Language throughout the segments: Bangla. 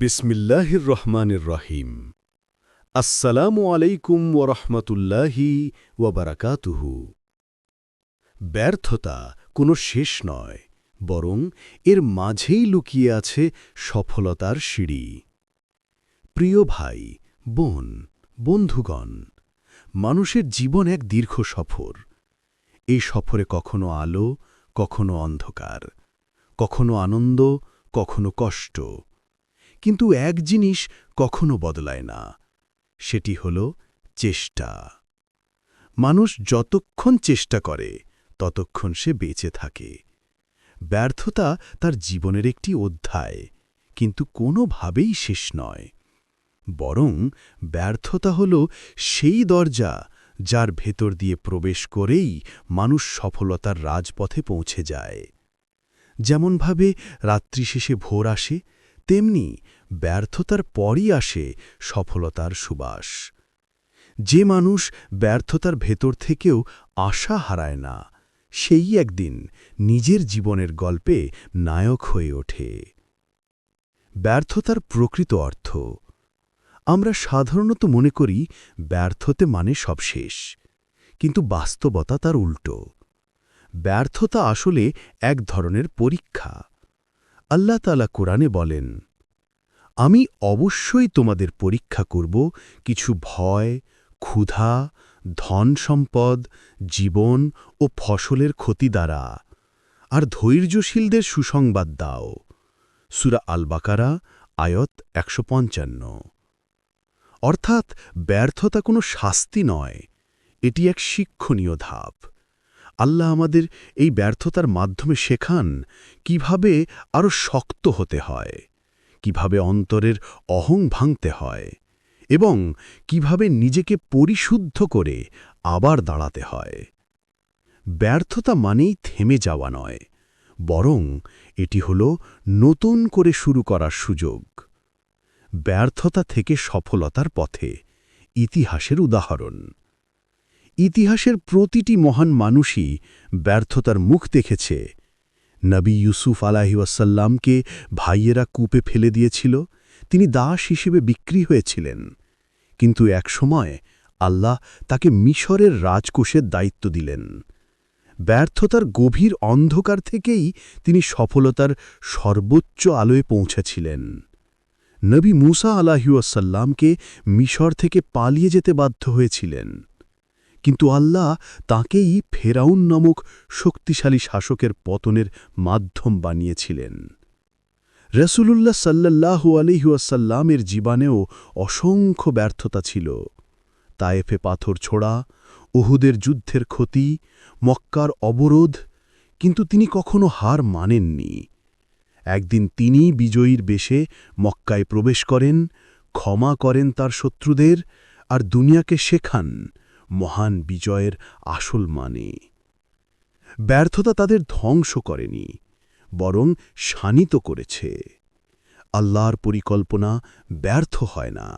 বিসমিল্লাহির রহমানির রহিম। আসসালামু আলাইকুম ও ওরহমতুল্লাহি ওয়াবারাকাতুহু ব্যর্থতা কোনো শেষ নয়, বরং এর মাঝেই লুকিয়ে আছে সফলতার সিঁড়ি। প্রিয় ভাই, বোন, বন্ধুগণ, মানুষের জীবন এক দীর্ঘ সফর। এই সফরে কখনো আলো, কখনো অন্ধকার, কখনো আনন্দ, কখনো কষ্ট কিন্তু এক জিনিস কখনো বদলায় না, সেটি হল চেষ্টা। মানুষ যতক্ষণ চেষ্টা করে, ততক্ষণ সে বেঁচে থাকে। ব্যর্থতা তার জীবনের একটি অধ্যায়, কিন্তু কোনোভাবেই শেষ নয়। বরং ব্যর্থতা হল সেই দরজা যার ভেতর দিয়ে প্রবেশ করেই মানুষ সফলতার রাজপথে পৌঁছে যায়। যেমনভাবে রাত্রি শেষে ভোর আসে তেমনি ব্যর্থতার পরই আসে সফলতার সুবাস। যে মানুষ ব্যর্থতার ভেতর থেকেও আশা হারায় না, সেই একদিন নিজের জীবনের গল্পে নায়ক হয়ে ওঠে। ব্যর্থতার প্রকৃত অর্থ, আমরা সাধারণত মনে করি ব্যর্থতে মানে সব শেষ, কিন্তু বাস্তবতা তার উল্টো। ব্যর্থতা আসলে এক ধরনের পরীক্ষা। আল্লাহ তালা কোরআনে বলেন, আমি অবশ্যই তোমাদের পরীক্ষা করব কিছু ভয়, ক্ষুধা, ধন সম্পদ, জীবন ও ফসলের ক্ষতি দ্বারা, আর ধৈর্যশীলদের সুসংবাদ দাও। সুরা আলবাকারা, আয়ত একশো পঞ্চান্ন। অর্থাৎ ব্যর্থতা কোনো শাস্তি নয়, এটি এক শিক্ষণীয় ধাপ। আল্লাহ আমাদের এই ব্যর্থতার মাধ্যমে শেখান কীভাবে আরও শক্ত হতে হয়, কীভাবে অন্তরের অহং ভাঙতে হয় এবং কীভাবে নিজেকে পরিশুদ্ধ করে আবার দাঁড়াতে হয়। ব্যর্থতা মানেই থেমে যাওয়া নয়, বরং এটি হল নতুন করে শুরু করার সুযোগ। ব্যর্থতা থেকে সফলতার পথে ইতিহাসের উদাহরণ। ইতিহাসের প্রতিটি মহান মানুষই ব্যর্থতার মুখ দেখেছে। নবী ইউসুফ আলাহিউসাল্লামকে ভাইয়েরা কূপে ফেলে দিয়েছিল, তিনি দাস হিসেবে বিক্রি হয়েছিলেন। কিন্তু এক সময় আল্লাহ তাকে মিশরের রাজকোষের দায়িত্ব দিলেন। ব্যর্থতার গভীর অন্ধকার থেকেই তিনি সফলতার সর্বোচ্চ আলোয় পৌঁছেছিলেন। নবী মুসা আলাহিউসাল্লামকে মিশর থেকে পালিয়ে যেতে বাধ্য হয়েছিলেন। কিন্তু আল্লাহ তাঁকেই ফেরাউন নামক শক্তিশালী শাসকের পতনের মাধ্যম বানিয়েছিলেন। রসুলুল্লাহ সাল্লাহু আলিহাসাল্লামের জীবনেও অসংখ্য ব্যর্থতা ছিল। তায়েফে পাথর ছোড়া ওহুদের যুদ্ধের ক্ষতি, মক্কার অবরোধ, কিন্তু তিনি কখনো হার মানেননি। একদিন তিনি বিজয়ীর বেশে মক্কায় প্রবেশ করেন, ক্ষমা করেন তার শত্রুদের আর দুনিয়াকে শেখান। মহান বিজয়ের আসল মানে। ব্যর্থতা তাদের ধ্বংস করেনি, বরং শানিত করেছে। আল্লাহর পরিকল্পনা ব্যর্থ হয় না।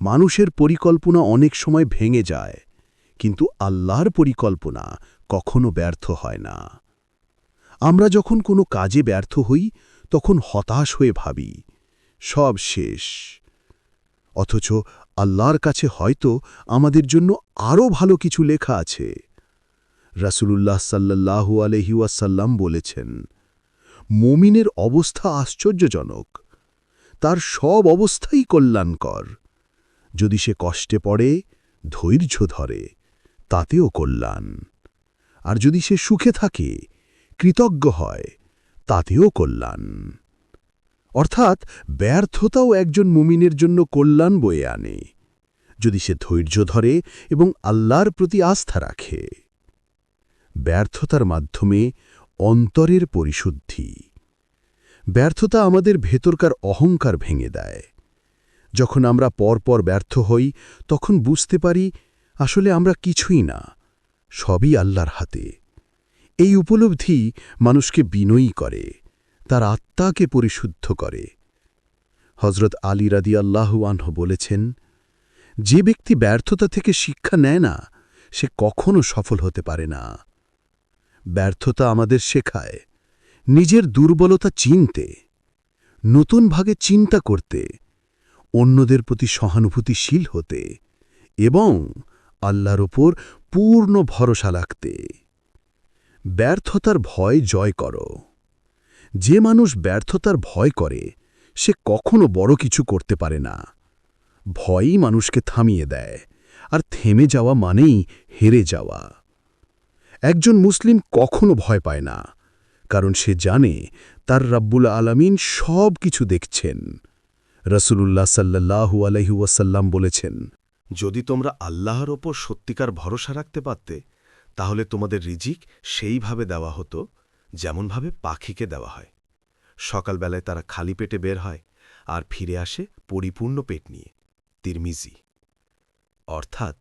মানুষের পরিকল্পনা অনেক সময় ভেঙে যায়, কিন্তু আল্লাহর পরিকল্পনা কখনো ব্যর্থ হয় না। আমরা যখন কোনো কাজে ব্যর্থ হই, তখন হতাশ হয়ে ভাবি, সব শেষ। অথচ আল্লাহর কাছে হয়তো আমাদের জন্য আরও ভালো কিছু লেখা আছে। রাসুলুল্লাহ সাল্লাহু আলহিউসাল্লাম বলেছেন, মমিনের অবস্থা আশ্চর্যজনক। তার সব অবস্থাই কল্যাণকর। যদি সে কষ্টে পড়ে, ধৈর্য ধরে, তাতেও কল্যাণ। আর যদি সে সুখে থাকে, কৃতজ্ঞ হয়, তাতেও কল্যাণ। অর্থাৎ ব্যর্থতাও একজন মুমিনের জন্য কল্যাণ বয়ে আনে, যদি সে ধৈর্য ধরে এবং আল্লাহর প্রতি আস্থা রাখে। ব্যর্থতার মাধ্যমে অন্তরের পরিশুদ্ধি। ব্যর্থতা আমাদের ভেতরকার অহংকার ভেঙে দেয়। যখন আমরা পরপর ব্যর্থ হই, তখন বুঝতে পারি আসলে আমরা কিছুই না, সবই আল্লাহর হাতে। এই উপলব্ধি মানুষকে বিনয়ী করে। তার আত্মাকে পরিশুদ্ধ করে। হজরত আলী রাদি আল্লাহু আনহ বলেছেন, যে ব্যক্তি ব্যর্থতা থেকে শিক্ষা নেয় না, সে কখনো সফল হতে পারে না। ব্যর্থতা আমাদের শেখায়, নিজের দুর্বলতা চিনতে, নতুন ভাগে চিন্তা করতে, অন্যদের প্রতি সহানুভূতিশীল হতে এবং আল্লাহর ওপর পূর্ণ ভরসা রাখতে। ব্যর্থতার ভয় জয় করো। যে মানুষ ব্যর্থতার ভয় করে, সে কখনো বড় কিছু করতে পারে না। ভয়ই মানুষকে থামিয়ে দেয়, আর থেমে যাওয়া মানেই হেরে যাওয়া। একজন মুসলিম কখনো ভয় পায় না, কারণ সে জানে তার রাব্বুল আলামিন সব কিছু দেখছেন। রসুলুল্লাহ সাল্লাহু আলহি ওয়াসাল্লাম বলেছেন, যদি তোমরা আল্লাহর ওপর সত্যিকার ভরসা রাখতে পারতে, তাহলে তোমাদের রিজিক সেইভাবে দেওয়া হতো যেমনভাবে পাখিকে দেওয়া হয়। সকালবেলায় তারা খালি পেটে বের হয় আর ফিরে আসে পরিপূর্ণ পেট নিয়ে, তিরমিজি। অর্থাৎ,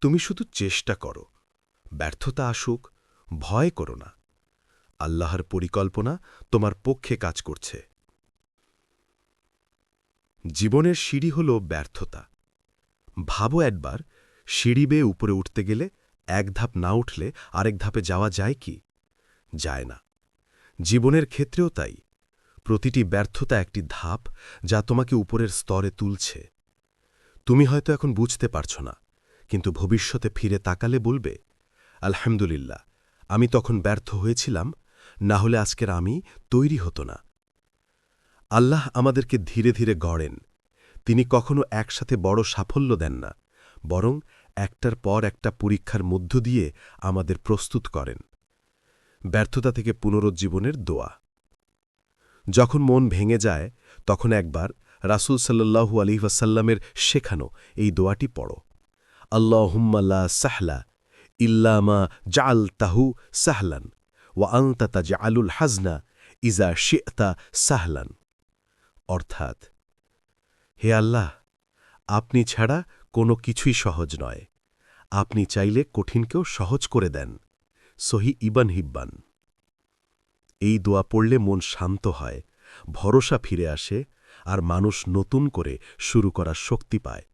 তুমি শুধু চেষ্টা করো, ব্যর্থতা আসুক, ভয় করো না। আল্লাহর পরিকল্পনা তোমার পক্ষে কাজ করছে। জীবনের সিঁড়ি হল ব্যর্থতা। ভাবো একবার, সিঁড়ি বেয়ে উপরে উঠতে গেলে এক ধাপ না উঠলে আরেক ধাপে যাওয়া যায় কি? যায় না। জীবনের ক্ষেত্রেও তাই। প্রতিটি ব্যর্থতা একটি ধাপ যা তোমাকে উপরের স্তরে তুলছে। তুমি হয়তো এখন বুঝতে পারছ না, কিন্তু ভবিষ্যতে ফিরে তাকালে বলবে, আলহামদুলিল্লাহ, আমি তখন ব্যর্থ হয়েছিলাম, না হলে আজকের আমি তৈরি হতো না। আল্লাহ আমাদেরকে ধীরে ধীরে গড়েন। তিনি কখনো একসাথে বড় সাফল্য দেন না, বরং একটার পর একটা পরীক্ষার মধ্য দিয়ে আমাদের প্রস্তুত করেন। ব্যর্থতা থেকে পুনরুজ্জীবনের দোয়া। যখন মন ভেঙে যায়, তখন একবার রাসুল সাল্লাহু আলী ওয়াসাল্লামের শেখানো এই দোয়াটি পড়ো। আল্লাহুম্মাল্লা সাহলা ইল্লামা জাল তাহু সাহলান ওয়া আন্তাতা জাআলুল হাজনা ইজা শেতা সাহলান। অর্থাৎ, হে আল্লাহ, আপনি ছাড়া কোনো কিছুই সহজ নয়। আপনি চাইলে কঠিনকেও সহজ করে দেন। সহি ইবান হিব্বান। এই দোয়া পড়লে মন শান্ত হয়, ভরসা ফিরে আসে আর মানুষ নতুন করে শুরু করার শক্তি পায়।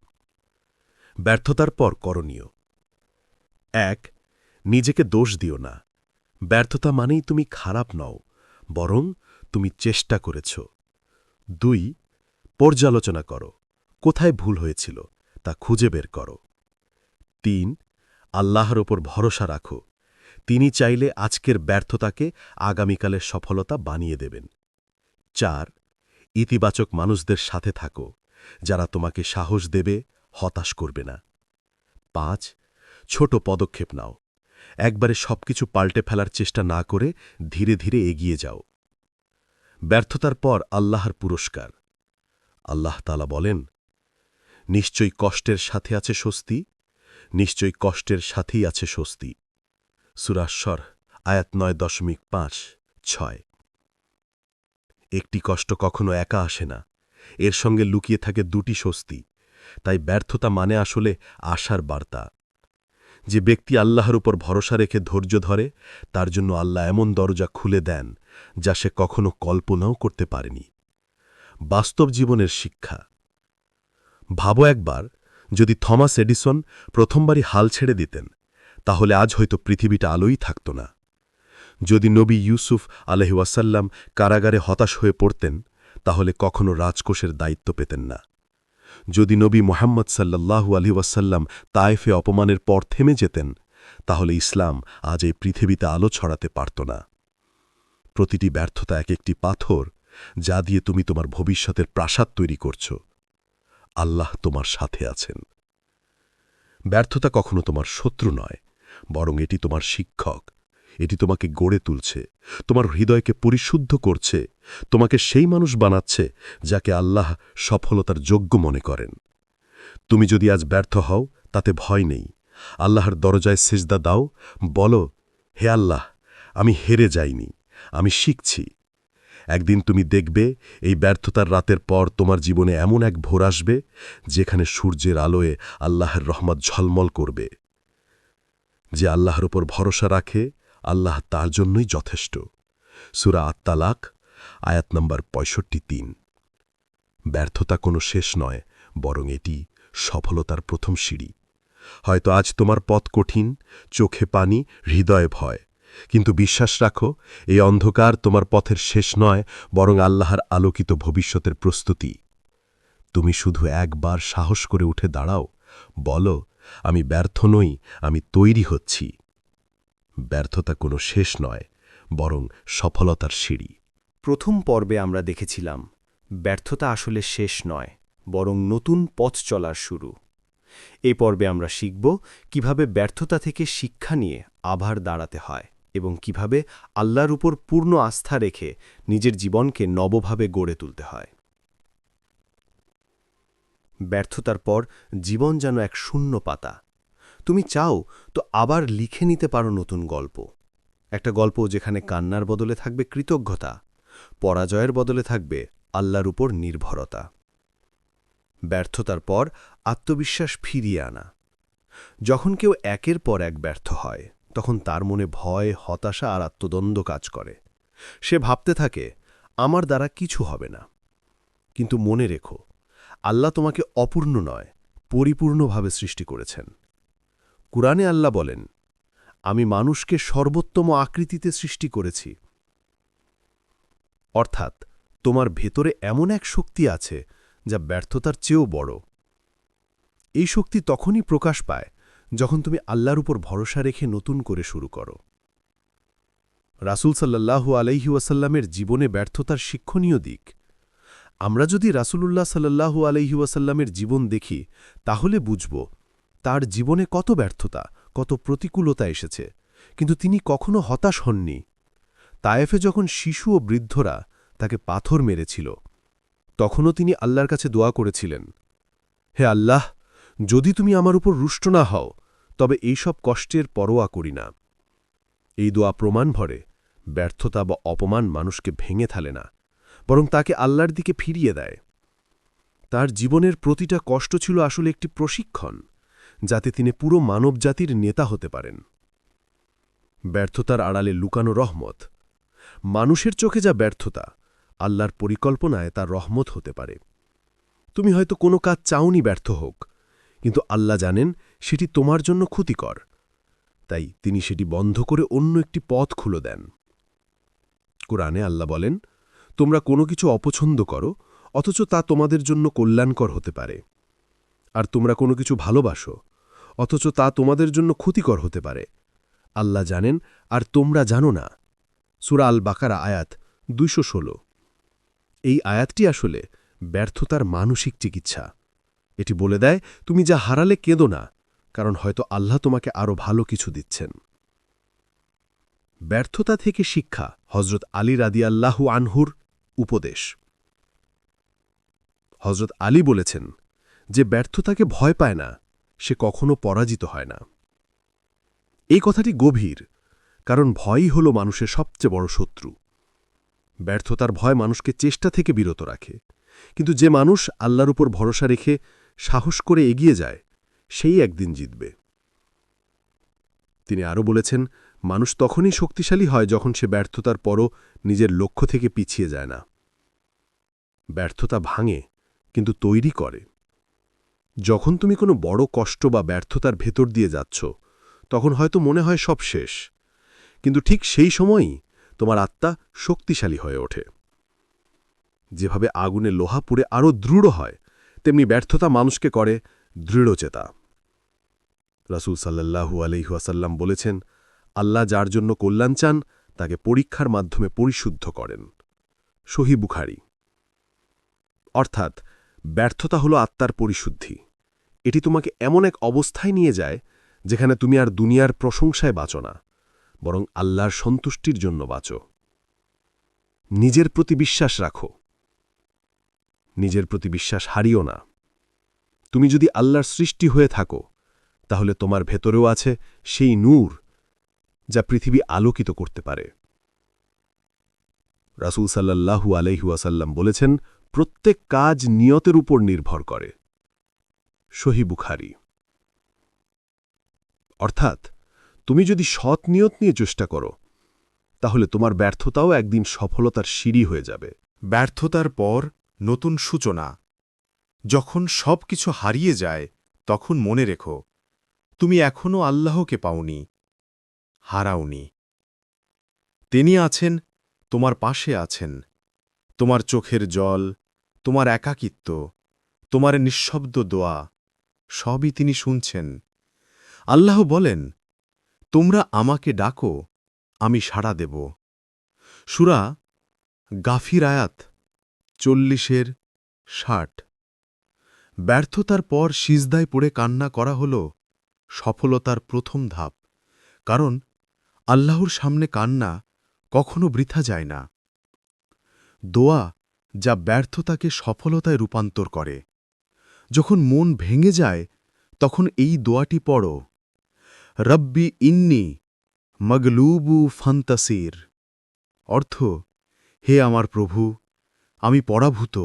ব্যর্থতার পর করণীয়। এক, নিজেকে দোষ দিও না। ব্যর্থতা মানেই তুমি খারাপ নও, বরং তুমি চেষ্টা করেছ। দুই, পর্যালোচনা করো, কোথায় ভুল হয়েছিল তা খুঁজে বের করো। তিন, আল্লাহর ওপর ভরসা রাখো। তিনি চাইলে আজকের ব্যর্থতাকে আগামীকালের সফলতা বানিয়ে দেবেন। চার, ইতিবাচক মানুষদের সাথে থাকো, যারা তোমাকে সাহস দেবে, হতাশ করবে না। পাঁচ, ছোট পদক্ষেপ নাও। একবারে সবকিছু পাল্টে ফেলার চেষ্টা না করে ধীরে ধীরে এগিয়ে যাও। ব্যর্থতার পর আল্লাহর পুরস্কার। আল্লাহ তালা বলেন, নিশ্চয়ই কষ্টের সাথে আছে স্বস্তি, নিশ্চয়ই কষ্টের সাথেই আছে স্বস্তি। সুরাশ্বর আয়াত নয় দশমিক পাঁচ, ছয়। একটি কষ্ট কখনো একা আসে না। এর সঙ্গে লুকিয়ে থাকে দুটি স্বস্তি, তাই ব্যর্থতা মানে আসলে আশার বার্তা। যে ব্যক্তি আল্লাহর উপর ভরসা রেখে ধৈর্য ধরে, তার জন্য আল্লাহ এমন দরজা খুলে দেন, যা সে কখনো কল্পনাও করতে পারেনি। বাস্তব জীবনের শিক্ষা। ভাবো একবার, যদি থমাস এডিসন প্রথমবারই হাল ছেড়ে দিতেন তাহলে আজ হয়তো পৃথিবীটা আলোই থাকত না। যদি নবী ইউসুফ আলহিওয়াসাল্লাম কারাগারে হতাশ হয়ে পড়তেন, তাহলে কখনো রাজকোষের দায়িত্ব পেতেন না। যদি নবী মোহাম্মদ সাল্লাল্লাহু আলি ওয়াসাল্লাম তায়েফে অপমানের পর থেমে যেতেন, তাহলে ইসলাম আজ এই পৃথিবীতে আলো ছড়াতে পারত না। প্রতিটি ব্যর্থতা এক একটি পাথর, যা দিয়ে তুমি তোমার ভবিষ্যতের প্রাসাদ তৈরি করছ। আল্লাহ তোমার সাথে আছেন। ব্যর্থতা কখনো তোমার শত্রু নয় বরং এটি তোমার শিক্ষক। এটি তোমাকে গড়ে তুলছে, তোমার হৃদয়কে পরিশুদ্ধ করছে, তোমাকে সেই মানুষ বানাচ্ছে যাকে আল্লাহ সফলতার যোগ্য মনে করেন। তুমি যদি আজ ব্যর্থ হও, তাতে ভয় নেই। আল্লাহর দরজায় সেজদা দাও, বলো, হে আল্লাহ, আমি হেরে যাইনি, আমি শিখছি। একদিন তুমি দেখবে, এই ব্যর্থতার রাতের পর তোমার জীবনে এমন এক ভোর আসবে, যেখানে সূর্যের আলোয় আল্লাহর রহমত ঝলমল করবে। যে আল্লাহর ওপর ভরসা রাখে, আল্লাহ তার জন্যই যথেষ্ট। সুরা আত্মালাক আয়াত নম্বর পঁয়ষট্টি তিন। ব্যর্থতা কোনো শেষ নয়, বরং এটি সফলতার প্রথম সিঁড়ি। হয়তো আজ তোমার পথ কঠিন, চোখে পানি, হৃদয়ে ভয়। কিন্তু বিশ্বাস রাখো, এই অন্ধকার তোমার পথের শেষ নয়, বরং আল্লাহর আলোকিত ভবিষ্যতের প্রস্তুতি। তুমি শুধু একবার সাহস করে উঠে দাঁড়াও, বলো আমি ব্যর্থ নই, আমি তৈরি হচ্ছি। ব্যর্থতা কোনো শেষ নয়, বরং সফলতার সিঁড়ি। প্রথম পর্বে আমরা দেখেছিলাম, ব্যর্থতা আসলে শেষ নয়, বরং নতুন পথ চলার শুরু। এই পর্বে আমরা শিখব কীভাবে ব্যর্থতা থেকে শিক্ষা নিয়ে আবার দাঁড়াতে হয় এবং কীভাবে আল্লাহর উপর পূর্ণ আস্থা রেখে নিজের জীবনকে নবভাবে গড়ে তুলতে হয়। ব্যর্থতার পর জীবন যেন এক শূন্য পাতা। তুমি চাও তো আবার লিখে নিতে পারো নতুন গল্প। একটা গল্প যেখানে কান্নার বদলে থাকবে কৃতজ্ঞতা, পরাজয়ের বদলে থাকবে আল্লাহর উপর নির্ভরতা। ব্যর্থতার পর আত্মবিশ্বাস ফিরিয়ে আনা। যখন কেউ একের পর এক ব্যর্থ হয়, তখন তার মনে ভয়, হতাশা আর আত্মদ্বন্দ্ব কাজ করে। সে ভাবতে থাকে, আমার দ্বারা কিছু হবে না। কিন্তু মনে রেখো আল্লাহ তোমাকে অপূর্ণ নয়, পরিপূর্ণভাবে সৃষ্টি করেছেন। কুরআনে আল্লাহ বলেন, আমি মানুষকে সর্বোত্তম আকৃতিতে সৃষ্টি করেছি। অর্থাৎ, তোমার ভেতরে এমন এক শক্তি আছে যা ব্যর্থতার চেয়েও বড়। এই শক্তি তখনই প্রকাশ পায় যখন তুমি আল্লাহর উপর ভরসা রেখে নতুন করে শুরু করো। রাসূল সাল্লাল্লাহু আলাইহি ওয়াসাল্লামের জীবনে ব্যর্থতার শিক্ষণীয় দিক আমরা যদি রাসূলুল্লাহ সাল্লাল্লাহু আলাইহি ওয়াসাল্লামের জীবন দেখি, তাহলে বুঝব তার জীবনে কত ব্যর্থতা, কত প্রতিকূলতা এসেছে। কিন্তু তিনি কখনো হতাশ হননি। তায়েফে যখন শিশু ও বৃদ্ধরা তাকে পাথর মেরেছিল, তখনও তিনি আল্লাহর কাছে দোয়া করেছিলেন, হে আল্লাহ, যদি তুমি আমার উপর রুষ্ট না হও, তবে এইসব কষ্টের পরোয়া করি না। এই দোয়া প্রমাণ ভরে ব্যর্থতা বা অপমান মানুষকে ভেঙে থালে না। বরং তাকে আল্লাহর দিকে ফিরিয়ে দেয়। তার জীবনের প্রতিটা কষ্ট ছিল আসলে একটি প্রশিক্ষণ, যাতে তিনি পুরো মানবজাতির নেতা হতে পারেন। ব্যর্থতার আড়ালে লুকানো রহমত। মানুষের চোখে যা ব্যর্থতা, আল্লাহর পরিকল্পনায় তার রহমত হতে পারে। তুমি হয়তো কোনো কাজ চাওনি ব্যর্থ হোক, কিন্তু আল্লাহ জানেন সেটি তোমার জন্য ক্ষতিকর। তাই তিনি সেটি বন্ধ করে অন্য একটি পথ খুলে দেন। কোরআনে আল্লাহ বলেন তোমরা কোনো কিছু অপছন্দ করো, অথচ তা তোমাদের জন্য কল্যাণকর হতে পারে। আর তোমরা কোনো কিছু ভালোবাসো, অথচ তা তোমাদের জন্য ক্ষতিকর হতে পারে। আল্লাহ জানেন, আর তোমরা জানো না। সুরা আল বাকারা আয়াত দুইশো ষোলো। এই আয়াতটি আসলে ব্যর্থতার মানসিক চিকিৎসা। এটি বলে দেয়, তুমি যা হারালে কেঁদো না, কারণ হয়তো আল্লাহ তোমাকে আরও ভালো কিছু দিচ্ছেন। ব্যর্থতা থেকে শিক্ষা হজরত আলী রাদিয়াল্লাহু আনহুর উপদেশ। হজরত আলী বলেছেন যে, ব্যর্থতাকে ভয় পায় না, সে কখনো পরাজিত হয় না। এই কথাটি গভীর, কারণ ভয়ই হল মানুষের সবচেয়ে বড় শত্রু। ব্যর্থতার ভয় মানুষকে চেষ্টা থেকে বিরত রাখে। কিন্তু যে মানুষ আল্লাহর উপর ভরসা রেখে সাহস করে এগিয়ে যায়, সেই একদিন জিতবে। তিনি আরও বলেছেন মানুষ তখনই শক্তিশালী হয় যখন সে ব্যর্থতার পরও নিজের লক্ষ্য থেকে পিছিয়ে যায় না। ব্যর্থতা ভাঙে, কিন্তু তৈরি করে। যখন তুমি কোনো বড় কষ্ট বা ব্যর্থতার ভেতর দিয়ে যাচ্ছ, তখন হয়তো মনে হয় সব শেষ। কিন্তু ঠিক সেই সময়ই তোমার আত্মা শক্তিশালী হয়ে ওঠে। যেভাবে আগুনে লোহা পুড়ে আরও দৃঢ় হয়, তেমনি ব্যর্থতা মানুষকে করে দৃঢ়চেতা। রাসুল সাল্লাহু আলহিহাসাল্লাম বলেছেন আল্লাহ যার জন্য কল্যাণ চান, তাকে পরীক্ষার মাধ্যমে পরিশুদ্ধ করেন। সহি বুখারি। অর্থাৎ, ব্যর্থতা হল আত্মার পরিশুদ্ধি। এটি তোমাকে এমন এক অবস্থায় নিয়ে যায়, যেখানে তুমি আর দুনিয়ার প্রশংসায় বাঁচো না, বরং আল্লাহর সন্তুষ্টির জন্য বাঁচো। নিজের প্রতি বিশ্বাস রাখো। নিজের প্রতি বিশ্বাস হারিও না। তুমি যদি আল্লাহর সৃষ্টি হয়ে থাকো, তাহলে তোমার ভেতরেও আছে সেই নূর যা পৃথিবী আলোকিত করতে পারে। রাসুল সাল্লাহু আলহিউসাল্লাম বলেছেন, প্রত্যেক কাজ নিয়তের উপর নির্ভর করে। সহি বুখারি। অর্থাৎ, তুমি যদি সৎ নিয়ত নিয়ে চেষ্টা করো, তাহলে তোমার ব্যর্থতাও একদিন সফলতার সিঁড়ি হয়ে যাবে। ব্যর্থতার পর নতুন সূচনা। যখন সব কিছু হারিয়ে যায়, তখন মনে রেখো, তুমি এখনও আল্লাহকে পাওনি। হারাওনি। তিনি আছেন, তোমার পাশে আছেন। তোমার চোখের জল, তোমার একাকিত্ব, তোমার নিঃশব্দ দোয়া, সবই তিনি শুনছেন। আল্লাহ বলেন, তোমরা আমাকে ডাকো, আমি সাড়া দেব। সুরা গাফির আয়াত চল্লিশের ষাট। ব্যর্থতার পর সিজদায় পড়ে কান্না করা হল সফলতার প্রথম ধাপ, কারণ আল্লাহর সামনে কান্না কখনো বৃথা যায় না। দোয়া যা ব্যর্থতাকে সফলতায় রূপান্তর করে। যখন মন ভেঙে যায়, তখন এই দোয়াটি পড়ো, রব্বি ইন্নি মগলুবু ফান্তাসির। অর্থ, হে আমার প্রভু, আমি পরাভূত,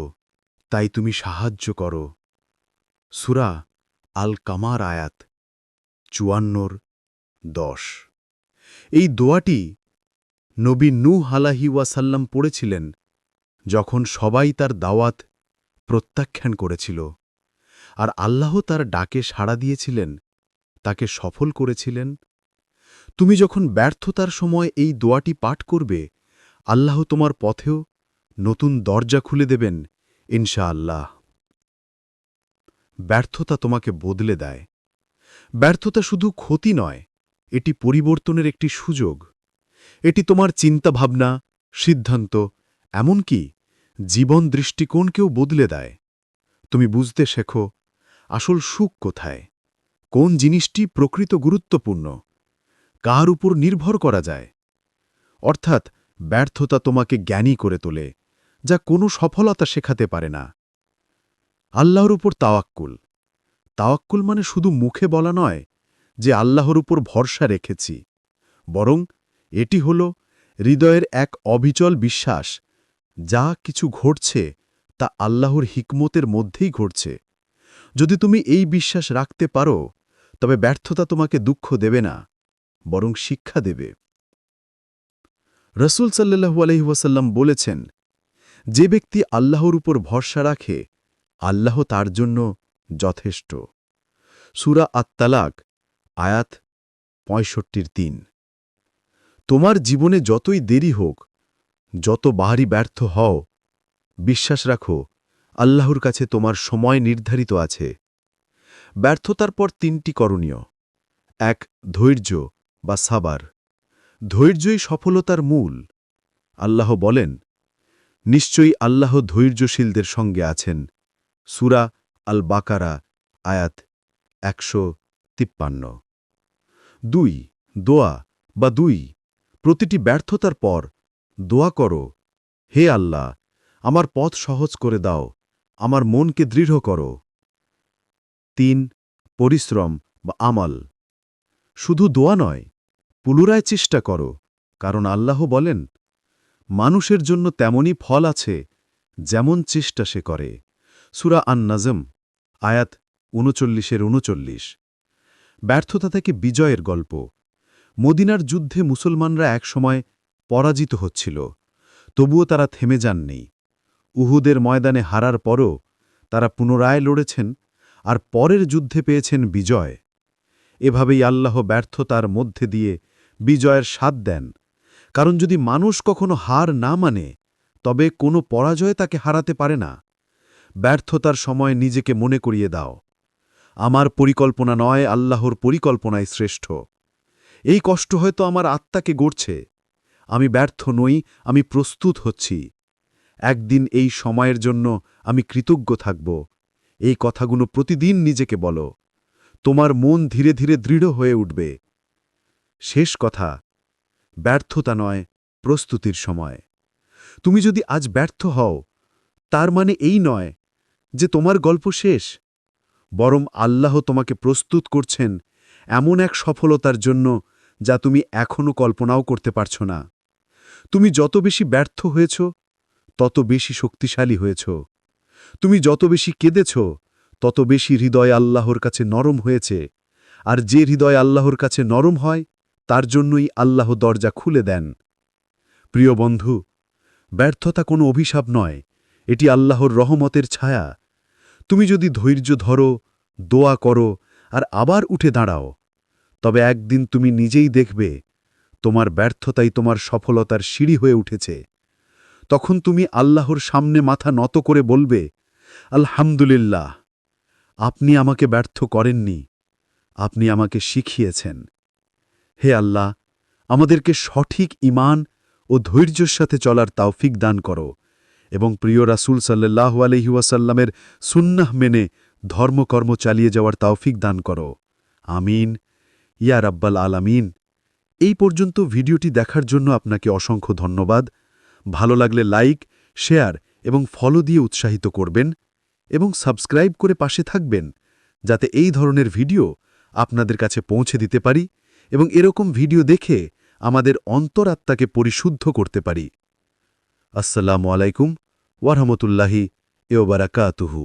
তাই তুমি সাহায্য করো। সুরা আল কামার আয়াত, চুয়ান্নর দশ। এই দোয়াটি নবী নূহ হালাহি ওয়াসাল্লাম পড়েছিলেন যখন সবাই তার দাওয়াত প্রত্যাখ্যান করেছিল। আর আল্লাহ তার ডাকে সাড়া দিয়েছিলেন, তাকে সফল করেছিলেন। তুমি যখন ব্যর্থতার সময় এই দোয়াটি পাঠ করবে, আল্লাহ তোমার পথেও নতুন দরজা খুলে দেবেন, ইনশাআল্লাহ। ব্যর্থতা তোমাকে বদলে দেয়। ব্যর্থতা শুধু ক্ষতি নয় এটি পরিবর্তনের একটি সুযোগ। এটি তোমার চিন্তাভাবনা, সিদ্ধান্ত, এমনকি জীবন দৃষ্টিকোণকেও বদলে দেয়। তুমি বুঝতে শেখো, আসল সুখ কোথায়? কোন জিনিসটি প্রকৃত গুরুত্বপূর্ণ? কার উপর নির্ভর করা যায়? অর্থাৎ, ব্যর্থতা তোমাকে জ্ঞানী করে তোলে, যা কোনো সফলতা শেখাতে পারে না। আল্লাহর উপর তাওয়াক্কুল। তাওয়াক্কুল মানে শুধু মুখে বলা নয় যে আল্লাহর উপর ভরসা রেখেছি, বরং এটি হল হৃদয়ের এক অবিচল বিশ্বাস, যা কিছু ঘটছে তা আল্লাহর হিকমতের মধ্যেই ঘটছে। যদি তুমি এই বিশ্বাস রাখতে পারো, তবে ব্যর্থতা তোমাকে দুঃখ দেবে না, বরং শিক্ষা দেবে। রসুল সাল্লু আলহিহাসাল্লাম বলেছেন, যে ব্যক্তি আল্লাহর উপর ভরসা রাখে, আল্লাহ তার জন্য যথেষ্ট। সুরা আত্মালাক আয়াত পঁয়ষট্টির তিন। তোমার জীবনে যতই দেরি হোক, যত বাহারি ব্যর্থ হও, বিশ্বাস রাখো, আল্লাহর কাছে তোমার সময় নির্ধারিত আছে। ব্যর্থতার পর তিনটি করণীয়। এক, ধৈর্য বা সাবার। ধৈর্যই সফলতার মূল। আল্লাহ বলেন, নিশ্চয়ই আল্লাহ ধৈর্যশীলদের সঙ্গে আছেন। সুরা আল বাকারা আয়াত একশো তিপ্পান্ন। দুই, দোয়া, বা দুই, প্রতিটি ব্যর্থতার পর, দোয়া করো, হে আল্লাহ, আমার পথ সহজ করে দাও, আমার মনকে দৃঢ় করো। তিন, পরিশ্রম বা আমাল। শুধু দোয়া নয়, পুনরায় চেষ্টা করো, কারণ আল্লাহ বলেন, মানুষের জন্য তেমনই ফল আছে, যেমন চেষ্টা সে করে। সুরা আন নাজম আয়াত উনচল্লিশের উনচল্লিশ। ব্যর্থতা থেকে বিজয়ের গল্প। মদিনার যুদ্ধে মুসলমানরা একসময় পরাজিত হচ্ছিল, তবুও তারা থেমে যাননি। উহুদের ময়দানে হারার পরও তারা পুনরায় লড়েছেন আর পরের যুদ্ধে পেয়েছেন বিজয়। এভাবেই আল্লাহ ব্যর্থতার মধ্যে দিয়ে বিজয়ের স্বাদ দেন। কারণ যদি মানুষ কখনো হার না মানে তবে কোনো পরাজয় তাকে হারাতে পারে না। ব্যর্থতার সময় নিজেকে মনে করিয়ে দাও। আমার পরিকল্পনা নয়, আল্লাহর পরিকল্পনাই শ্রেষ্ঠ। এই কষ্ট হয়তো আমার আত্মাকে গড়ছে। আমি ব্যর্থ নই, আমি প্রস্তুত হচ্ছি। একদিন এই সময়ের জন্য আমি কৃতজ্ঞ থাকব। এই কথাগুলো প্রতিদিন নিজেকে বলো। তোমার মন ধীরে ধীরে দৃঢ় হয়ে উঠবে। শেষ কথা, ব্যর্থতা নয়, প্রস্তুতির সময়। তুমি যদি আজ ব্যর্থ হও, তার মানে এই নয় যে তোমার গল্প শেষ। বরং আল্লাহ তোমাকে প্রস্তুত করছেন এমন এক সফলতার জন্য যা তুমি এখনও কল্পনাও করতে পারছ না। তুমি যত বেশি ব্যর্থ হয়েছ, তত বেশি শক্তিশালী হয়েছ। তুমি যত বেশি কেঁদেছ, তত বেশি হৃদয় আল্লাহর কাছে নরম হয়েছে। আর যে হৃদয় আল্লাহর কাছে নরম হয়, তার জন্যই আল্লাহ দরজা খুলে দেন। প্রিয় বন্ধু, ব্যর্থতা কোনো অভিশাপ নয়, এটি আল্লাহর রহমতের ছায়া। তুমি যদি ধৈর্য ধরো, দোয়া করো, আর আবার উঠে দাঁড়াও, তবে একদিন তুমি নিজেই দেখবে তোমার ব্যর্থতাই তোমার সফলতার সিঁড়ি হয়ে উঠেছে। তখন তুমি আল্লাহর সামনে মাথা নত করে বলবে, আলহামদুলিল্লাহ, আপনি আমাকে ব্যর্থ করেননি, আপনি আমাকে শিখিয়েছেন। হে আল্লাহ, আমাদেরকে সঠিক ইমান ও ধৈর্যের সাথে চলার তাওফিক দান করো। এবং প্রিয় রাসুল সাল্লাল্লাহু আলাইহি ওয়াসাল্লামের সুন্নাহ মেনে ধর্মকর্ম চালিয়ে যাওয়ার তাওফিক দান করো। আমিন। ইয়া রাব্বাল আলামিন। এই পর্যন্ত ভিডিওটি দেখার জন্য আপনাকে অসংখ্য ধন্যবাদ। ভালো লাগলে লাইক, শেয়ার এবং ফলো দিয়ে উৎসাহিত করবেন এবং সাবস্ক্রাইব করে পাশে থাকবেন যাতে এই ধরনের ভিডিও আপনাদের কাছে পৌঁছে দিতে পারি এবং এরকম ভিডিও দেখে আমাদের অন্তরাত্মাকে পরিশুদ্ধ করতে পারি। আসসালামু আলাইকুম ওয়ারহমতুল্লাহি এওবারাকাতুহু